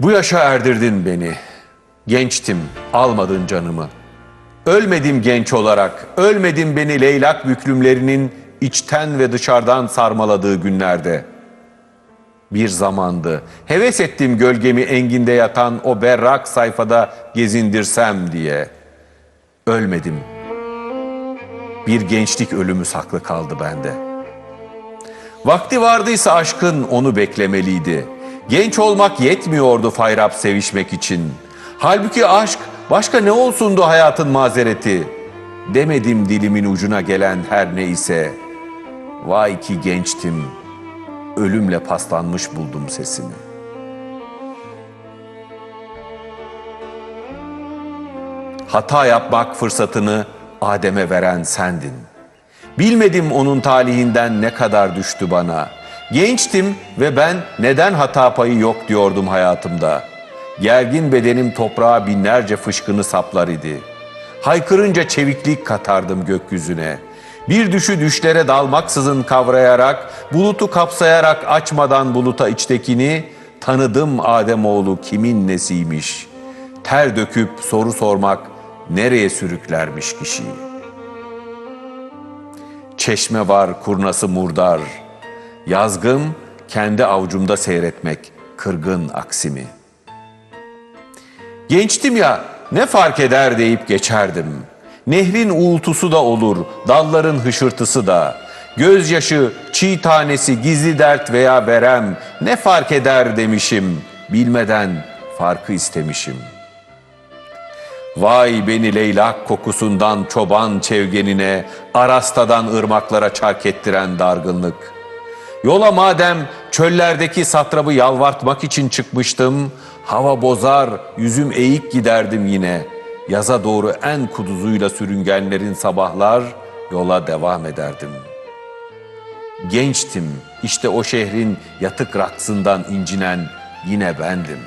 Bu yaşa erdirdin beni. Gençtim, almadın canımı. Ölmedim genç olarak, ölmedim beni leylak büklümlerinin içten ve dışarıdan sarmaladığı günlerde. Bir zamandı, heves ettim gölgemi enginde yatan o berrak sayfada gezindirsem diye. Ölmedim. Bir gençlik ölümü saklı kaldı bende. Vakti vardıysa aşkın onu beklemeliydi. Genç olmak yetmiyordu fayrap sevişmek için. Halbuki aşk başka ne olsundu hayatın mazereti. Demedim dilimin ucuna gelen her ne ise. Vay ki gençtim, ölümle paslanmış buldum sesimi. Hata yapmak fırsatını Adem'e veren sendin. Bilmedim onun talihinden ne kadar düştü bana. Gençtim ve ben neden hata payı yok diyordum hayatımda. Gergin bedenim toprağa binlerce fışkını saplar idi. Haykırınca çeviklik katardım gökyüzüne. Bir düşü düşlere dalmaksızın kavrayarak, bulutu kapsayarak açmadan buluta içtekini, tanıdım Ademoğlu kimin nesiymiş. Ter döküp soru sormak nereye sürüklermiş kişiyi. Çeşme var kurnası murdar. Yazgım kendi avucumda seyretmek kırgın aksimi. Gençtim ya ne fark eder deyip geçerdim. Nehrin uğultusu da olur, dalların hışırtısı da. Gözyaşı, çiğ tanesi, gizli dert veya verem ne fark eder demişim. Bilmeden farkı istemişim.'' Vay beni leylak kokusundan çoban çevgenine, arastadan ırmaklara çark ettiren dargınlık. Yola madem çöllerdeki satrabı yalvartmak için çıkmıştım, hava bozar, yüzüm eğik giderdim yine. Yaza doğru en kuduzuyla sürüngenlerin sabahlar, yola devam ederdim. Gençtim, işte o şehrin yatık raksından incinen yine bendim.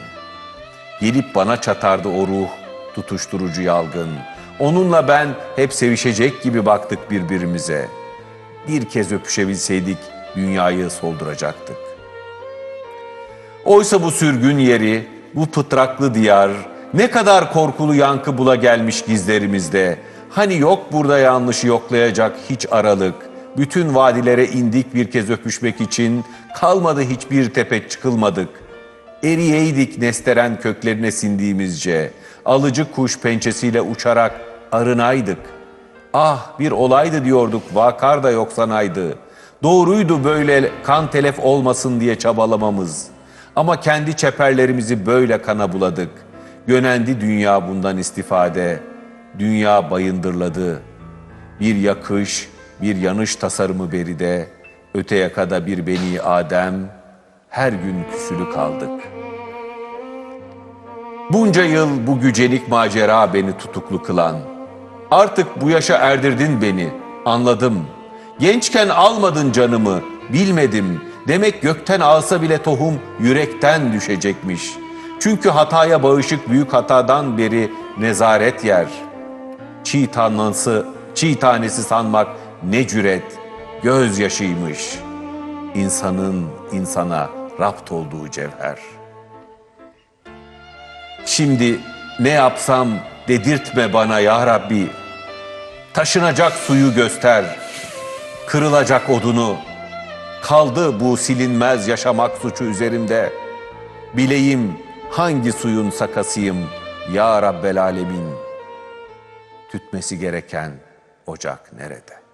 Gelip bana çatardı o ruh, tutuşturucu yalgın. Onunla ben hep sevişecek gibi baktık birbirimize. Bir kez öpüşebilseydik dünyayı solduracaktık. Oysa bu sürgün yeri, bu pıtraklı diyar ne kadar korkulu yankı bula gelmiş gizlerimizde. Hani yok burada yanlışı yoklayacak hiç aralık. Bütün vadilere indik bir kez öpüşmek için. Kalmadı hiçbir tepe çıkılmadık. Eriyeydik nesteren köklerine sindiğimizce. Alıcı kuş pençesiyle uçarak arınaydık. Ah bir olaydı diyorduk vakar da yok sanaydı. Doğruydu böyle kan telef olmasın diye çabalamamız. Ama kendi çeperlerimizi böyle kana buladık. Gönendi dünya bundan istifade. Dünya bayındırladı. Bir yakış, bir yanış tasarımı beride. Öte yakada bir beni Adem. Her gün küsülü kaldık. Bunca yıl bu gücelik macera beni tutuklu kılan. Artık bu yaşa erdirdin beni, anladım. Gençken almadın canımı, bilmedim. Demek gökten alsa bile tohum yürekten düşecekmiş. Çünkü hataya bağışık büyük hatadan beri nezaret yer. Çiğ tanesi, çiğ tanesi sanmak ne cüret, gözyaşıymış. İnsanın insana rapt olduğu cevher. Şimdi ne yapsam dedirtme bana ya Rabbi. Taşınacak suyu göster, kırılacak odunu. Kaldı bu silinmez yaşamak suçu üzerimde. Bileyim hangi suyun sakasıyım ya Rabbel Alemin. Tütmesi gereken ocak nerede?